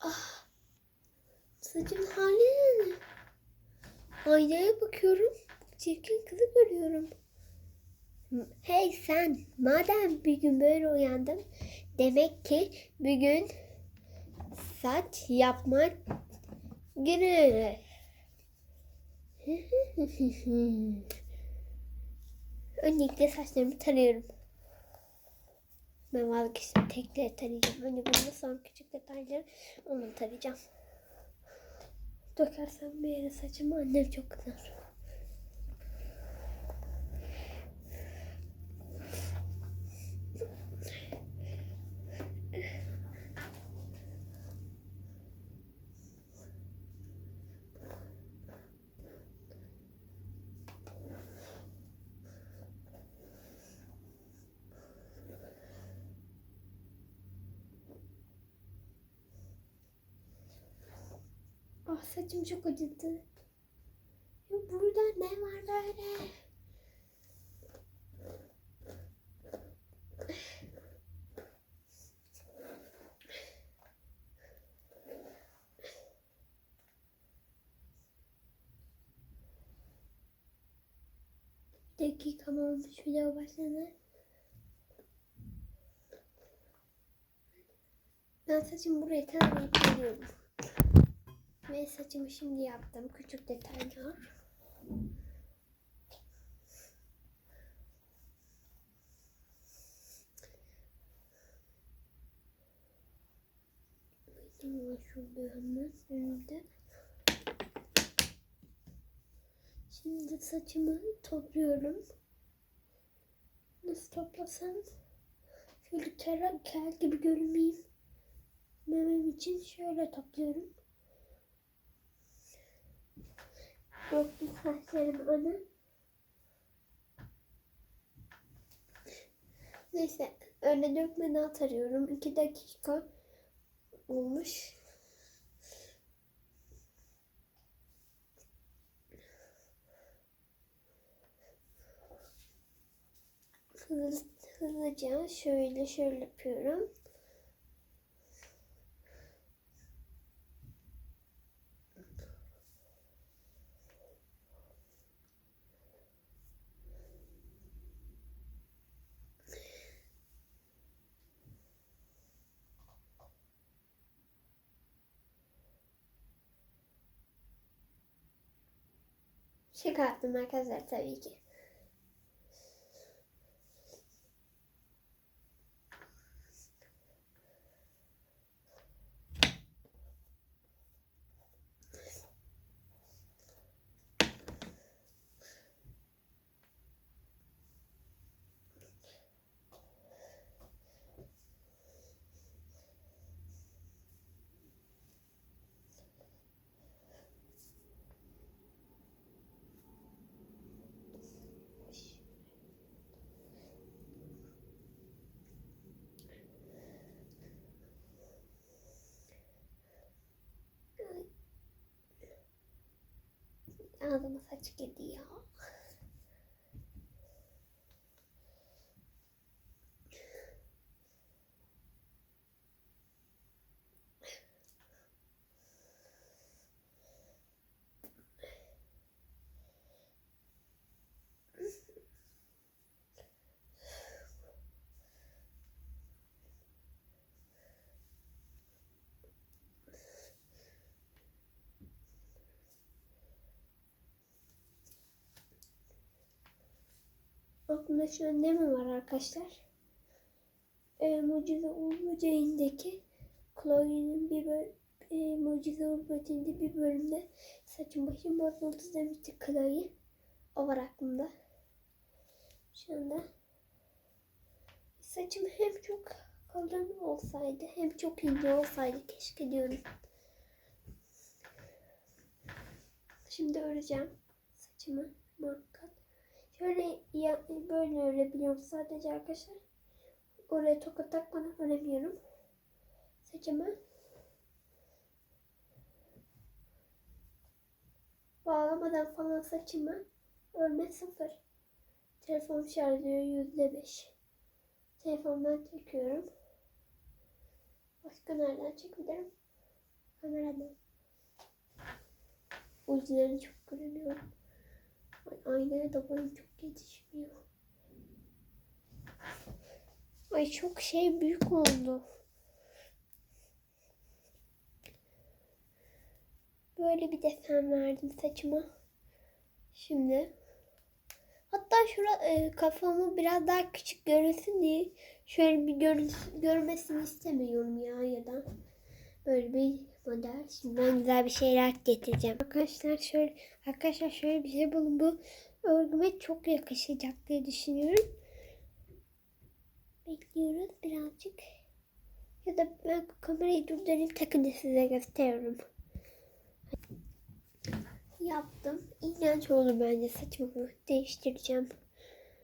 Ah. Saçın hali ne? Aynaya bakıyorum. Çirkin kızı görüyorum. Hey sen, madem bir gün böyle uyandın, demek ki bir gün saç yapma günü. Öncelikle saçlarımı tarıyorum. Ben vazgeçtim. Tekle tarayacağım. Önce bunu sonra küçük detayları onu tarayacağım. Dökersem bir yere saçımı annem çok kızar. Ah saçım çok acıdı. Ya burada ne var böyle? Bir dakikam olmuş video başladı. Ben saçımı buraya tarayıp geliyorum. Ve saçımı şimdi yaptım. Küçük detaylar. Şurada hemen önümde. Şimdi saçımı topluyorum. Nasıl toplasam şöyle kel, kel gibi görünmeyeyim. Memem için şöyle topluyorum. Döktüm saçlarım ana. Neyse öyle dökmeden tarıyorum. 2 dakika olmuş. Hızlı, hızlıca şöyle şöyle yapıyorum. Şaka yaptım arkadaşlar tabii ki. Ağzıma saç girdi. Aklımda an ne mi var arkadaşlar? E, Mucize Uğur Böceği'ndeki Chloe'nin bir e, Mucize Uğur bir bölümde saçım başım bozuldu demişti Chloe. O var aklımda. Şu anda saçım hem çok kalın olsaydı hem çok ince olsaydı keşke diyorum. Şimdi öreceğim saçımı muhakkak. Şöyle ya, böyle örebiliyorum sadece arkadaşlar. Oraya toka takmadan öremiyorum. Saçımı bağlamadan falan saçımı örme sıfır. Telefon şarjı yüzde beş. Telefondan çekiyorum. Başka nereden çekebilirim? Kameradan. Ucularını çok. Ay, aynaya da boyum çok yetişmiyor. Ay çok şey büyük oldu. Böyle bir desen verdim saçıma. Şimdi hatta şura e, kafamı biraz daha küçük görünsün diye şöyle bir görüns- görmesini istemiyorum ya ya da böyle bir model. Şimdi ben güzel bir şeyler getireceğim. Arkadaşlar şöyle arkadaşlar şöyle bir şey bulun. Bu örgüme çok yakışacak diye düşünüyorum. Bekliyoruz birazcık. Ya da ben kamerayı durdurayım takını size gösteriyorum. Yaptım. İğrenç oldu bence saçımı değiştireceğim.